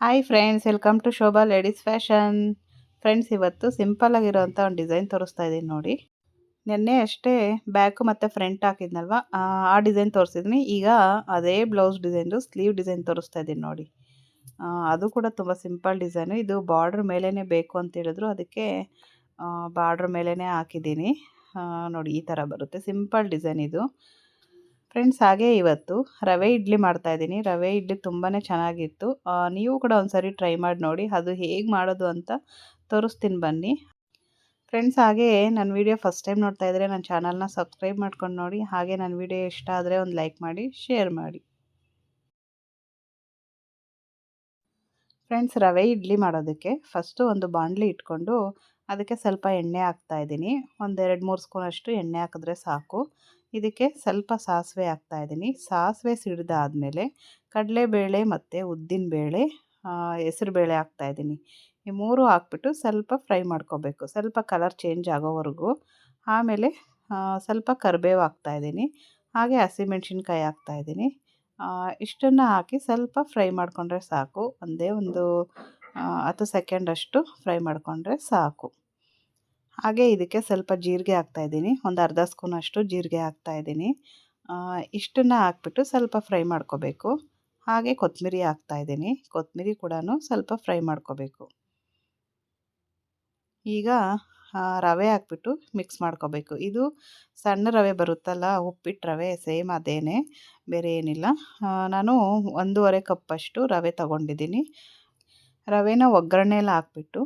Hi friends welcome to Shobha ladies fashion friends ಇವತ್ತು simple ಆಗಿರೋಂಥ ಒಂದು ಡಿಸೈನ್ ತೋರಿಸ್ತಾ ಇದ್ದೀನಿ ನೋಡಿ. ನಿನ್ನೆ ಅಷ್ಟೇ ಬ್ಯಾಕು ಮತ್ತು ಫ್ರಂಟ್ ಹಾಕಿದ್ನಲ್ವ? ಆ, ಆ ಡಿಸೈನ್ ತೋರಿಸಿದ್ನಿ. ಈಗ ಅದೇ ಬ್ಲೌಸ್ ಡಿಸೈನ್ದು ಸ್ಲೀವ್ ಡಿಸೈನ್ ತೋರಿಸ್ತಾ ಇದ್ದೀನಿ ನೋಡಿ. ಅದು ಕೂಡ ತುಂಬ ಸಿಂಪಲ್ ಡಿಸೈನು ಇದು ಬಾರ್ಡ್ರ್ ಮೇಲೇ ಬೇಕು ಅಂತ ಹೇಳಿದ್ರು. ಅದಕ್ಕೆ ಬಾರ್ಡ್ರ್ ಮೇಲೇ ಹಾಕಿದ್ದೀನಿ ನೋಡಿ ಈ ಥರ ಬರುತ್ತೆ. ಸಿಂಪಲ್ ಡಿಸೈನ್ ಇದು. ಫ್ರೆಂಡ್ಸ್ ಹಾಗೆ ಇವತ್ತು ರವೆ ಇಡ್ಲಿ ಮಾಡ್ತಾ ಇದ್ದೀನಿ. ರವೆ ಇಡ್ಲಿ ತುಂಬಾ ಚೆನ್ನಾಗಿತ್ತು. ನೀವು ಕೂಡ ಒಂದ್ಸರಿ ಟ್ರೈ ಮಾಡಿ ನೋಡಿ, ಅದು ಹೇಗೆ ಮಾಡೋದು ಅಂತ ತೋರಿಸ್ತೀನಿ ಬನ್ನಿ. ಫ್ರೆಂಡ್ಸ್ ಹಾಗೆ ನನ್ನ ವಿಡಿಯೋ ಫಸ್ಟ್ ಟೈಮ್ ನೋಡ್ತಾ ಇದ್ದರೆ ನನ್ನ ಚಾನಲ್ನ ಸಬ್ಸ್ಕ್ರೈಬ್ ಮಾಡ್ಕೊಂಡು ನೋಡಿ, ಹಾಗೆ ನನ್ನ ವಿಡಿಯೋ ಇಷ್ಟ ಆದರೆ ಒಂದು ಲೈಕ್ ಮಾಡಿ ಶೇರ್ ಮಾಡಿ. ಫ್ರೆಂಡ್ಸ್ ರವೆ ಇಡ್ಲಿ ಮಾಡೋದಕ್ಕೆ ಫಸ್ಟು ಒಂದು ಬಾಣಲಿ ಇಟ್ಕೊಂಡು ಅದಕ್ಕೆ ಸ್ವಲ್ಪ ಎಣ್ಣೆ ಹಾಕ್ತಾ ಇದ್ದೀನಿ. ಒಂದೆರಡು ಮೂರು ಸ್ಪೂನಷ್ಟು ಎಣ್ಣೆ ಹಾಕಿದ್ರೆ ಸಾಕು. ಇದಕ್ಕೆ ಸ್ವಲ್ಪ ಸಾಸಿವೆ ಹಾಕ್ತಾ ಇದ್ದೀನಿ. ಸಾಸಿವೆ ಸಿಡಿದಾದಮೇಲೆ ಕಡಲೆಬೇಳೆ ಮತ್ತು ಉದ್ದಿನಬೇಳೆ ಹೆಸರುಬೇಳೆ ಹಾಕ್ತಾ ಇದ್ದೀನಿ. ಈ ಮೂರು ಹಾಕ್ಬಿಟ್ಟು ಸ್ವಲ್ಪ ಫ್ರೈ ಮಾಡ್ಕೋಬೇಕು. ಸ್ವಲ್ಪ ಕಲರ್ ಚೇಂಜ್ ಆಗೋವರೆಗೂ. ಆಮೇಲೆ ಸ್ವಲ್ಪ ಕರಿಬೇವು ಹಾಕ್ತಾ ಇದ್ದೀನಿ. ಹಾಗೆ ಹಸಿಮೆಣ್ಸಿನ್ಕಾಯಿ ಹಾಕ್ತಾ ಇದ್ದೀನಿ. ಇಷ್ಟನ್ನು ಹಾಕಿ ಸ್ವಲ್ಪ ಫ್ರೈ ಮಾಡಿಕೊಂಡ್ರೆ ಸಾಕು. ಒಂದೇ ಒಂದು ಹತ್ತು ಸೆಕೆಂಡಷ್ಟು ಫ್ರೈ ಮಾಡಿಕೊಂಡ್ರೆ ಸಾಕು. ಹಾಗೆ ಇದಕ್ಕೆ ಸ್ವಲ್ಪ ಜೀರಿಗೆ ಹಾಕ್ತಾ ಇದ್ದೀನಿ. ಒಂದು ಅರ್ಧ ಸ್ಪೂನ್ ಅಷ್ಟು ಜೀರಿಗೆ ಹಾಕ್ತಾ ಇದ್ದೀನಿ. ಇಷ್ಟನ್ನು ಹಾಕ್ಬಿಟ್ಟು ಸ್ವಲ್ಪ ಫ್ರೈ ಮಾಡ್ಕೋಬೇಕು. ಹಾಗೆ ಕೊತ್ತಂಬರಿ ಹಾಕ್ತಾಯಿದ್ದೀನಿ ಕೊತ್ತಂಬರಿ ಕೂಡ ಸ್ವಲ್ಪ ಫ್ರೈ ಮಾಡ್ಕೋಬೇಕು. ಈಗ ರವೆ ಹಾಕ್ಬಿಟ್ಟು ಮಿಕ್ಸ್ ಮಾಡ್ಕೋಬೇಕು. ಇದು ಸಣ್ಣ ರವೆ ಬರುತ್ತಲ್ಲ, ಉಪ್ಪಿಟ್ಟು ರವೆ, ಸೇಮ್ ಅದೇನೆ, ಬೇರೆ ಏನಿಲ್ಲ. ನಾನು ಒಂದೂವರೆ ಕಪ್ಪಷ್ಟು ರವೆ ತಗೊಂಡಿದ್ದೀನಿ. ರವೆನ ಒಗ್ಗರಣೆಲ್ಲ ಹಾಕ್ಬಿಟ್ಟು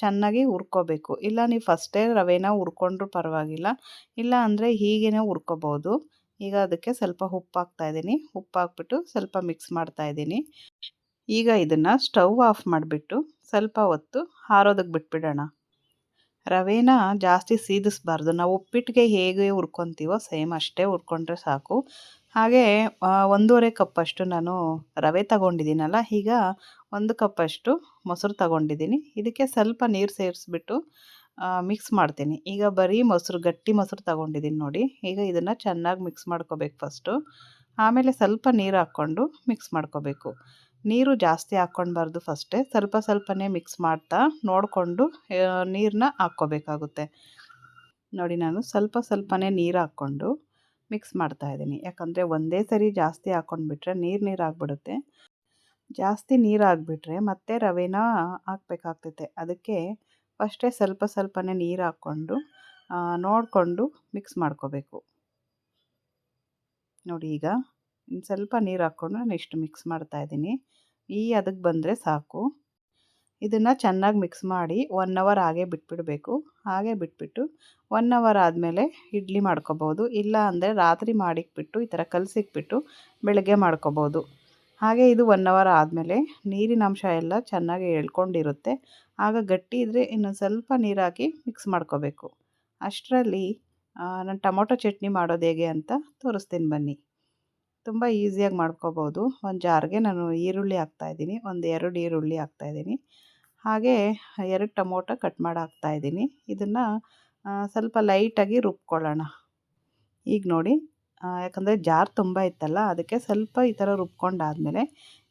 ಚೆನ್ನಾಗಿ ಹುರ್ಕೋಬೇಕು. ಇಲ್ಲ ನೀವು ಫಸ್ಟೇ ರವೆನ ಹುರ್ಕೊಂಡ್ರೂ ಪರವಾಗಿಲ್ಲ. ಇಲ್ಲ ಅಂದರೆ ಹೀಗೇ ಹುರ್ಕೋಬೋದು ಈಗ ಅದಕ್ಕೆ ಸ್ವಲ್ಪ ಉಪ್ಪು ಹಾಕ್ತಾಯಿದ್ದೀನಿ ಉಪ್ಪು ಹಾಕ್ಬಿಟ್ಟು ಸ್ವಲ್ಪ ಮಿಕ್ಸ್ ಮಾಡ್ತಾಯಿದ್ದೀನಿ ಈಗ ಇದನ್ನು ಸ್ಟವ್ ಆಫ್ ಮಾಡಿಬಿಟ್ಟು ಸ್ವಲ್ಪ ಹೊತ್ತು ಹಾರೋದಕ್ಕೆ ಬಿಟ್ಬಿಡೋಣ. ರವೆನ ಜಾಸ್ತಿ ಸೀದಿಸ್ಬಾರ್ದು. ನಾವು ಉಪ್ಪಿಟ್ಟಿಗೆ ಹೇಗೆ ಹುರ್ಕೊತೀವೋ ಸೇಮ್ ಅಷ್ಟೇ ಹುರ್ಕೊಂಡ್ರೆ ಸಾಕು. ಹಾಗೆ ಒಂದೂವರೆ ಕಪ್ಪಷ್ಟು ನಾನು ರವೆ ತಗೊಂಡಿದ್ದೀನಲ್ಲ, ಈಗ ಒಂದು ಕಪ್ಪಷ್ಟು ಮೊಸರು ತಗೊಂಡಿದ್ದೀನಿ. ಇದಕ್ಕೆ ಸ್ವಲ್ಪ ನೀರು ಸೇರಿಸ್ಬಿಟ್ಟು ಮಿಕ್ಸ್ ಮಾಡ್ತೀನಿ. ಈಗ ಬರೀ ಮೊಸರು, ಗಟ್ಟಿ ಮೊಸರು ತಗೊಂಡಿದ್ದೀನಿ ನೋಡಿ. ಈಗ ಇದನ್ನು ಚೆನ್ನಾಗಿ ಮಿಕ್ಸ್ ಮಾಡ್ಕೋಬೇಕು ಫಸ್ಟು ಆಮೇಲೆ ಸ್ವಲ್ಪ ನೀರು ಹಾಕ್ಕೊಂಡು ಮಿಕ್ಸ್ ಮಾಡ್ಕೋಬೇಕು. ನೀರು ಜಾಸ್ತಿ ಹಾಕ್ಕೊಳ್ಬಾರ್ದು ಫಸ್ಟೇ ಸ್ವಲ್ಪ ಸ್ವಲ್ಪನೇ ಮಿಕ್ಸ್ ಮಾಡ್ತಾ ನೋಡಿಕೊಂಡು ನೀರನ್ನ ಹಾಕ್ಕೋಬೇಕಾಗುತ್ತೆ. ನೋಡಿ ನಾನು ಸ್ವಲ್ಪ ಸ್ವಲ್ಪನೇ ನೀರು ಹಾಕ್ಕೊಂಡು ಮಿಕ್ಸ್ ಮಾಡ್ತಾ ಇದ್ದೀನಿ. ಯಾಕಂದರೆ ಒಂದೇ ಸರಿ ಜಾಸ್ತಿ ಹಾಕ್ಕೊಂಡ್ಬಿಟ್ರೆ ನೀರು ನೀರು ಆಗಿಬಿಡುತ್ತೆ. ಜಾಸ್ತಿ ನೀರು ಆಗಿಬಿಟ್ರೆ ಮತ್ತೆ ರವೆನ ಹಾಕ್ಬೇಕಾಗ್ತೈತೆ. ಅದಕ್ಕೆ ಫಸ್ಟೇ ಸ್ವಲ್ಪ ಸ್ವಲ್ಪನೇ ನೀರು ಹಾಕ್ಕೊಂಡು ನೋಡಿಕೊಂಡು ಮಿಕ್ಸ್ ಮಾಡ್ಕೋಬೇಕು. ನೋಡಿ ಈಗ ಇನ್ನು ಸ್ವಲ್ಪ ನೀರು ಹಾಕ್ಕೊಂಡು ನಾನು ಇಷ್ಟು ಮಿಕ್ಸ್ ಮಾಡ್ತಾಯಿದ್ದೀನಿ ಈ ಅದಕ್ಕೆ ಬಂದರೆ ಸಾಕು. ಇದನ್ನು ಚೆನ್ನಾಗಿ ಮಿಕ್ಸ್ ಮಾಡಿ ಒನ್ ಅವರ್ ಹಾಗೆ ಬಿಟ್ಬಿಡಬೇಕು. ಹಾಗೆ ಬಿಟ್ಬಿಟ್ಟು ಒನ್ ಅವರ್ ಆದಮೇಲೆ ಇಡ್ಲಿ ಮಾಡ್ಕೊಬೋದು. ಇಲ್ಲ ಅಂದರೆ ರಾತ್ರಿ ಮಾಡಿಕ್ಬಿಟ್ಟು, ಈ ಥರ ಕಲಸಿಕ್ಬಿಟ್ಟು ಬೆಳಗ್ಗೆ ಮಾಡ್ಕೊಬೋದು. ಹಾಗೆ ಇದು ಒನ್ ಅವರ್ ಆದಮೇಲೆ ನೀರಿನ ಅಂಶ ಎಲ್ಲ ಚೆನ್ನಾಗಿ ಎಳ್ಕೊಂಡಿರುತ್ತೆ ಆಗ ಗಟ್ಟಿ ಇದ್ದರೆ ಇನ್ನೊಂದು ಸ್ವಲ್ಪ ನೀರು ಹಾಕಿ ಮಿಕ್ಸ್ ಮಾಡ್ಕೋಬೇಕು. ಅಷ್ಟರಲ್ಲಿ ನಾನು ಟೊಮೊಟೊ ಚಟ್ನಿ ಮಾಡೋದು ಹೇಗೆ ಅಂತ ತೋರಿಸ್ತೀನಿ ಬನ್ನಿ. ತುಂಬ ಈಸಿಯಾಗಿ ಮಾಡ್ಕೋಬೋದು. ಒಂದು ಜಾರ್ಗೆ ನಾನು ಈರುಳ್ಳಿ ಹಾಕ್ತಾಯಿದ್ದೀನಿ ಒಂದು ಎರಡು ಈರುಳ್ಳಿ ಹಾಕ್ತಾಯಿದ್ದೀನಿ ಹಾಗೆ ಎರಡು ಟೊಮೊಟೊ ಕಟ್ ಮಾಡಿ ಹಾಕ್ತಾಯಿದ್ದೀನಿ ಇದನ್ನು ಸ್ವಲ್ಪ ಲೈಟಾಗಿ ರುಬ್ಕೊಳ್ಳೋಣ. ಈಗ ನೋಡಿ ಯಾಕಂದರೆ ಜಾರ್ ತುಂಬ ಇತ್ತಲ್ಲ, ಅದಕ್ಕೆ ಸ್ವಲ್ಪ ಈ ಥರ ರುಬ್ಕೊಂಡಾದಮೇಲೆ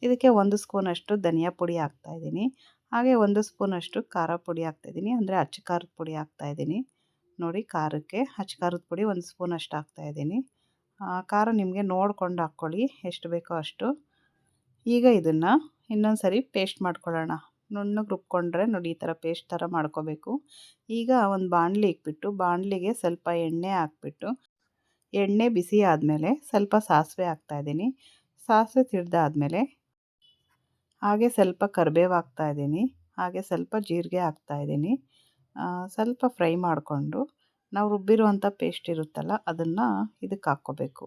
ಇದಕ್ಕೆ ಒಂದು ಸ್ಪೂನಷ್ಟು ಧನಿಯಾ ಪುಡಿ ಹಾಕ್ತಾಯಿದ್ದೀನಿ ಹಾಗೆ ಒಂದು ಸ್ಪೂನಷ್ಟು ಖಾರ ಪುಡಿ ಹಾಕ್ತಾಯಿದ್ದೀನಿ ಅಂದರೆ ಅಚ್ಚ ಖಾರದ ಪುಡಿ ಹಾಕ್ತಾಯಿದ್ದೀನಿ ನೋಡಿ, ಖಾರಕ್ಕೆ ಅಚ್ಚ ಖಾರದ ಪುಡಿ ಒಂದು ಸ್ಪೂನಷ್ಟು ಹಾಕ್ತಾಯಿದ್ದೀನಿ ಖಾರ ನಿಮಗೆ ನೋಡ್ಕೊಂಡು ಹಾಕ್ಕೊಳ್ಳಿ, ಎಷ್ಟು ಬೇಕೋ ಅಷ್ಟು. ಈಗ ಇದನ್ನು ಇನ್ನೊಂದು ಸರಿ ಪೇಸ್ಟ್ ಮಾಡ್ಕೊಳ್ಳೋಣ. ನುಣ್ಣಗೆ ರುಬ್ಕೊಂಡ್ರೆ ನೋಡಿ ಈ ಥರ ಪೇಸ್ಟ್ ಥರ ಮಾಡ್ಕೋಬೇಕು. ಈಗ ಒಂದು ಬಾಣಲಿ ಇಕ್ಬಿಟ್ಟು, ಬಾಣಲಿಗೆ ಸ್ವಲ್ಪ ಎಣ್ಣೆ ಹಾಕ್ಬಿಟ್ಟು, ಎಣ್ಣೆ ಬಿಸಿ ಆದಮೇಲೆ ಸ್ವಲ್ಪ ಸಾಸಿವೆ ಹಾಕ್ತಾಯಿದ್ದೀನಿ ಸಾಸಿವೆ ಸಿಡ್ದಾದ್ಮೇಲೆ ಹಾಗೆ ಸ್ವಲ್ಪ ಕರಿಬೇವು ಹಾಕ್ತಾಯಿದ್ದೀನಿ ಹಾಗೆ ಸ್ವಲ್ಪ ಜೀರಿಗೆ ಹಾಕ್ತಾಯಿದ್ದೀನಿ ಸ್ವಲ್ಪ ಫ್ರೈ ಮಾಡಿಕೊಂಡು ನಾವು ರುಬ್ಬಿರುವಂಥ ಪೇಸ್ಟ್ ಇರುತ್ತಲ್ಲ, ಅದನ್ನು ಇದಕ್ಕೆ ಹಾಕ್ಕೋಬೇಕು.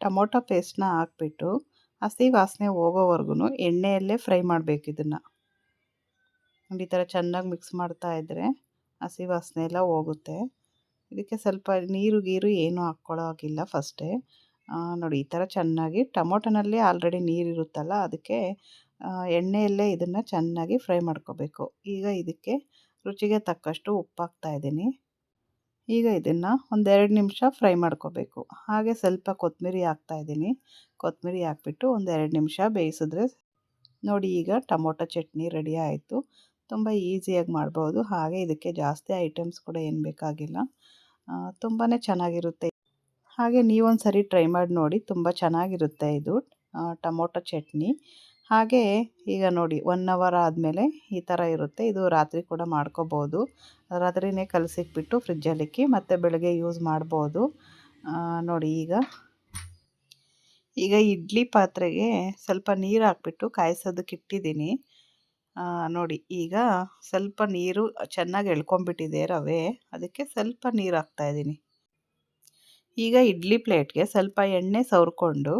ಟೊಮೊಟೊ ಪೇಸ್ಟ್ನ ಹಾಕ್ಬಿಟ್ಟು ಹಸಿ ವಾಸನೆ ಹೋಗೋವರೆಗೂ ಎಣ್ಣೆಯಲ್ಲೇ ಫ್ರೈ ಮಾಡಬೇಕು ಇದನ್ನು. ಈ ಥರ ಚೆನ್ನಾಗಿ ಮಿಕ್ಸ್ ಮಾಡ್ತಾ ಇದ್ದರೆ ಹಸಿ ವಾಸನೆ ಎಲ್ಲ ಹೋಗುತ್ತೆ. ಇದಕ್ಕೆ ಸ್ವಲ್ಪ ನೀರು ಗೀರು ಏನೂ ಹಾಕ್ಕೊಳ್ಳೋಗಿಲ್ಲ ಫಸ್ಟೇ. ನೋಡಿ ಈ ಥರ ಚೆನ್ನಾಗಿ ಟೊಮೊಟೊನಲ್ಲಿ ಆಲ್ರೆಡಿ ನೀರಿರುತ್ತಲ್ಲ, ಅದಕ್ಕೆ ಎಣ್ಣೆಯಲ್ಲೇ ಇದನ್ನು ಚೆನ್ನಾಗಿ ಫ್ರೈ ಮಾಡ್ಕೋಬೇಕು. ಈಗ ಇದಕ್ಕೆ ರುಚಿಗೆ ತಕ್ಕಷ್ಟು ಉಪ್ಪು ಹಾಕ್ತಾಯಿದ್ದೀನಿ ಈಗ ಇದನ್ನು ಒಂದೆರಡು ನಿಮಿಷ ಫ್ರೈ ಮಾಡ್ಕೋಬೇಕು. ಹಾಗೆ ಸ್ವಲ್ಪ ಕೊತ್ತಂಬರಿ ಹಾಕ್ತಾಯಿದ್ದೀನಿ ಕೊತ್ತಂಬರಿ ಹಾಕ್ಬಿಟ್ಟು ಒಂದೆರಡು ನಿಮಿಷ ಬೇಯಿಸಿದ್ರೆ ನೋಡಿ ಈಗ ಟೊಮೊಟೊ ಚಟ್ನಿ ರೆಡಿ ಆಯಿತು. ತುಂಬ ಈಸಿಯಾಗಿ ಮಾಡ್ಬೋದು. ಹಾಗೆ ಇದಕ್ಕೆ ಜಾಸ್ತಿ ಐಟಮ್ಸ್ ಕೂಡ ಏನು ಬೇಕಾಗಿಲ್ಲ. ತುಂಬಾ ಚೆನ್ನಾಗಿರುತ್ತೆ. ಹಾಗೆ ನೀವೊಂದು ಸರಿ ಟ್ರೈ ಮಾಡಿ ನೋಡಿ. ತುಂಬ ಚೆನ್ನಾಗಿರುತ್ತೆ ಇದು ಟೊಮೊಟೊ ಚಟ್ನಿ. ಹಾಗೆ ಈಗ ನೋಡಿ ಒನ್ ಅವರ್ ಆದಮೇಲೆ ಈ ಥರ ಇರುತ್ತೆ. ಇದು ರಾತ್ರಿ ಕೂಡ ಮಾಡ್ಕೋಬೋದು. ರಾತ್ರಿನೇ ಕಲಸಿಕ್ಬಿಟ್ಟು ಫ್ರಿಜ್ಜಲ್ಲಿಕ್ಕಿ ಮತ್ತು ಬೆಳಗ್ಗೆ ಯೂಸ್ ಮಾಡ್ಬೋದು. ನೋಡಿ ಈಗ. ಈಗ ಇಡ್ಲಿ ಪಾತ್ರೆಗೆ ಸ್ವಲ್ಪ ನೀರು ಹಾಕ್ಬಿಟ್ಟು ಕಾಯಿಸೋದಕ್ಕೆ ಇಟ್ಟಿದ್ದೀನಿ. ನೋಡಿ ಈಗ ಸ್ವಲ್ಪ ನೀರು ಚೆನ್ನಾಗಿ ಎಳ್ಕೊಂಬಿಟ್ಟಿದೆ ರವೆ. ಅದಕ್ಕೆ ಸ್ವಲ್ಪ ನೀರು ಹಾಕ್ತಾಯಿದ್ದೀನಿ ಈಗ ಇಡ್ಲಿ ಪ್ಲೇಟ್ಗೆ ಸ್ವಲ್ಪ ಎಣ್ಣೆ ಸವರ್ಕೊಂಡು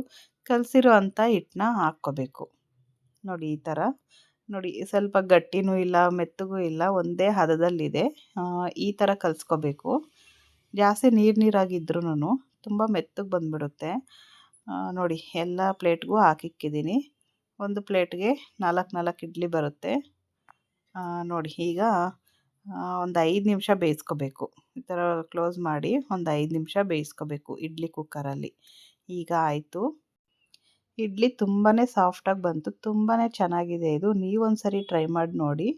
ಕಲಸಿರೋ ಅಂಥ ಹಿಟ್ಟನ್ನ ಹಾಕ್ಕೋಬೇಕು. ನೋಡಿ ಈ ಥರ. ನೋಡಿ ಸ್ವಲ್ಪ ಗಟ್ಟಿನೂ ಇಲ್ಲ, ಮೆತ್ತಗೂ ಇಲ್ಲ, ಒಂದೇ ಹದದಲ್ಲಿದೆ. ಈ ಥರ ಕಲಿಸ್ಕೋಬೇಕು. ಜಾಸ್ತಿ ನೀರು ನೀರಾಗಿದ್ರೂ ತುಂಬ ಮೆತ್ತಗೆ ಬಂದುಬಿಡುತ್ತೆ. ನೋಡಿ ಎಲ್ಲ ಪ್ಲೇಟ್ಗೂ ಹಾಕಿಕ್ಕಿದ್ದೀನಿ. ಒಂದು ಪ್ಲೇಟ್ಗೆ ನಾಲ್ಕು ನಾಲ್ಕು ಇಡ್ಲಿ ಬರುತ್ತೆ. ನೋಡಿ ಈಗ ಒಂದು ಐದು ನಿಮಿಷ ಬೇಯಿಸ್ಕೋಬೇಕು. ಈ ಥರ ಕ್ಲೋಸ್ ಮಾಡಿ ಒಂದು ಐದು ನಿಮಿಷ ಬೇಯಿಸ್ಕೋಬೇಕು ಇಡ್ಲಿ ಕುಕ್ಕರಲ್ಲಿ. ಈಗ ಆಯಿತು. ಇಡ್ಲಿ ತುಂಬಾ ಸಾಫ್ಟಾಗಿ ಬಂತು ತುಂಬಾ ಚೆನ್ನಾಗಿದೆ ಇದು. ನೀವೊಂದು ಸರಿ ಟ್ರೈ ಮಾಡಿ ನೋಡಿ.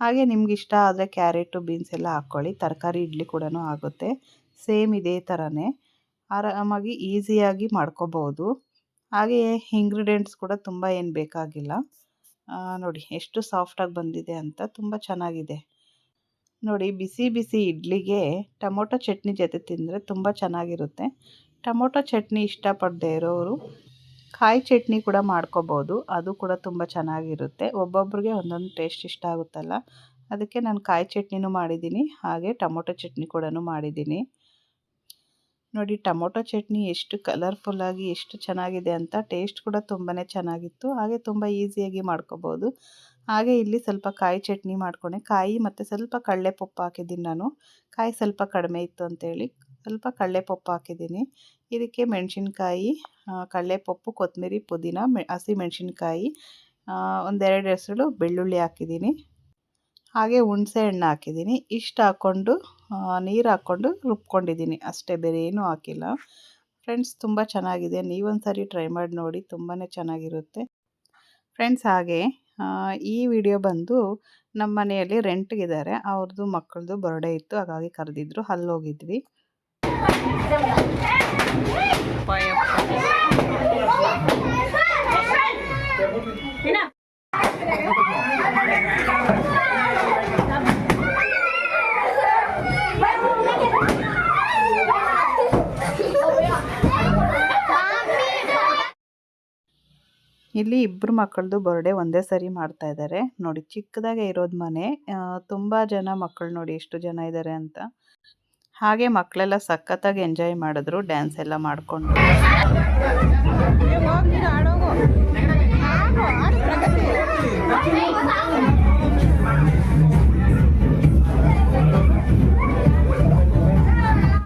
ಹಾಗೆ ನಿಮ್ಗೆ ಇಷ್ಟ ಆದರೆ ಕ್ಯಾರೆಟು ಬೀನ್ಸ್ ಎಲ್ಲ ಹಾಕ್ಕೊಳ್ಳಿ ತರಕಾರಿ ಇಡ್ಲಿ ಕೂಡ ಆಗುತ್ತೆ. ಸೇಮ್ ಇದೇ ಥರನೇ ಆರಾಮಾಗಿ ಈಸಿಯಾಗಿ ಮಾಡ್ಕೋಬೋದು ಹಾಗೆ ಇಂಗ್ರೀಡಿಯೆಂಟ್ಸ್ ಕೂಡ ತುಂಬ ಏನು ಬೇಕಾಗಿಲ್ಲ. ನೋಡಿ ಎಷ್ಟು ಸಾಫ್ಟಾಗಿ ಬಂದಿದೆ ಅಂತ ತುಂಬ ಚೆನ್ನಾಗಿದೆ. ನೋಡಿ ಬಿಸಿ ಬಿಸಿ ಇಡ್ಲಿಗೆ ಟೊಮೊಟೊ ಚಟ್ನಿ ಜೊತೆ ತಿಂದರೆ ತುಂಬ ಚೆನ್ನಾಗಿರುತ್ತೆ. ಟೊಮೊಟೊ ಚಟ್ನಿ ಇಷ್ಟಪಡದೇ ಇರೋರು ಕಾಯಿ ಚಟ್ನಿ ಕೂಡ ಮಾಡ್ಕೋಬೋದು. ಅದು ಕೂಡ ತುಂಬ ಚೆನ್ನಾಗಿರುತ್ತೆ. ಒಬ್ಬೊಬ್ರಿಗೆ ಒಂದೊಂದು ಟೇಸ್ಟ್ ಇಷ್ಟ ಆಗುತ್ತಲ್ಲ. ಅದಕ್ಕೆ ನಾನು ಕಾಯಿ ಚಟ್ನಿನೂ ಮಾಡಿದ್ದೀನಿ. ಹಾಗೆ ಟೊಮೊಟೊ ಚಟ್ನಿ ಕೂಡ ಮಾಡಿದ್ದೀನಿ. ನೋಡಿ, ಟೊಮೊಟೊ ಚಟ್ನಿ ಎಷ್ಟು ಕಲರ್ಫುಲ್ಲಾಗಿ ಎಷ್ಟು ಚೆನ್ನಾಗಿದೆ ಅಂತ ಟೇಸ್ಟ್ ಕೂಡ ತುಂಬಾ ಚೆನ್ನಾಗಿತ್ತು. ಹಾಗೆ ತುಂಬ ಈಸಿಯಾಗಿ ಮಾಡ್ಕೋಬೋದು. ಹಾಗೆ ಇಲ್ಲಿ ಸ್ವಲ್ಪ ಕಾಯಿ ಚಟ್ನಿ ಮಾಡ್ಕೊಂಡೆ. ಕಾಯಿ ಮತ್ತು ಸ್ವಲ್ಪ ಕಡಲೆಪಪ್ಪು ಹಾಕಿದ್ದೀನಿ ನಾನು. ಕಾಯಿ ಸ್ವಲ್ಪ ಕಡಿಮೆ ಇತ್ತು ಅಂತೇಳಿ ಸ್ವಲ್ಪ ಕಡಲೆಪಪ್ಪು ಹಾಕಿದ್ದೀನಿ. ಇದಕ್ಕೆ ಮೆಣಸಿನ್ಕಾಯಿ ಕಡಲೆಪಪ್ಪು ಕೊತ್ತಂಬರಿ ಪುದೀನ, ಮೆ, ಹಸಿ ಮೆಣಸಿನ್ಕಾಯಿ ಒಂದೆರಡು ಹೆಸರು ಬೆಳ್ಳುಳ್ಳಿ ಹಾಕಿದ್ದೀನಿ. ಹಾಗೆ ಹುಣಸೆ ಹಣ್ಣು ಹಾಕಿದ್ದೀನಿ. ಇಷ್ಟು ಹಾಕ್ಕೊಂಡು ನೀರು ಹಾಕ್ಕೊಂಡು ರುಬ್ಕೊಂಡಿದ್ದೀನಿ. ಅಷ್ಟೇ, ಬೇರೆ ಏನೂ ಹಾಕಿಲ್ಲ. ಫ್ರೆಂಡ್ಸ್, ತುಂಬ ಚೆನ್ನಾಗಿದೆ. ನೀವೊಂದು ಸರಿ ಟ್ರೈ ಮಾಡಿ ನೋಡಿ ತುಂಬಾ ಚೆನ್ನಾಗಿರುತ್ತೆ. ಫ್ರೆಂಡ್ಸ್, ಹಾಗೆ ಈ ವಿಡಿಯೋ ಬಂದು ನಮ್ಮ ಮನೆಯಲ್ಲಿ ರೆಂಟ್ಗಿದ್ದಾರೆ ಅವ್ರದ್ದು ಮಕ್ಕಳದು ಬರ್ಡೇ ಇತ್ತು. ಹಾಗಾಗಿ ಕರೆದಿದ್ರು. ಅಲ್ಲಿ ಹೋಗಿದ್ವಿ ಇಲ್ಲಿ ಇಬ್ಬರು ಮಕ್ಕಳದು ಬರ್ಡೇ ಒಂದೇ ಸರಿ ಮಾಡ್ತಾ ಇದ್ದಾರೆ ನೋಡಿ, ಚಿಕ್ಕದಾಗೆ ಇರೋದು ಮನೆ. ತುಂಬ ಜನ ಮಕ್ಕಳು ನೋಡಿ, ಎಷ್ಟು ಜನ ಇದ್ದಾರೆ ಅಂತ. ಹಾಗೆ ಮಕ್ಕಳೆಲ್ಲ ಸಖತ್ತಾಗಿ ಎಂಜಾಯ್ ಮಾಡಿದ್ರು ಡ್ಯಾನ್ಸ್ ಎಲ್ಲ ಮಾಡಿಕೊಂಡು.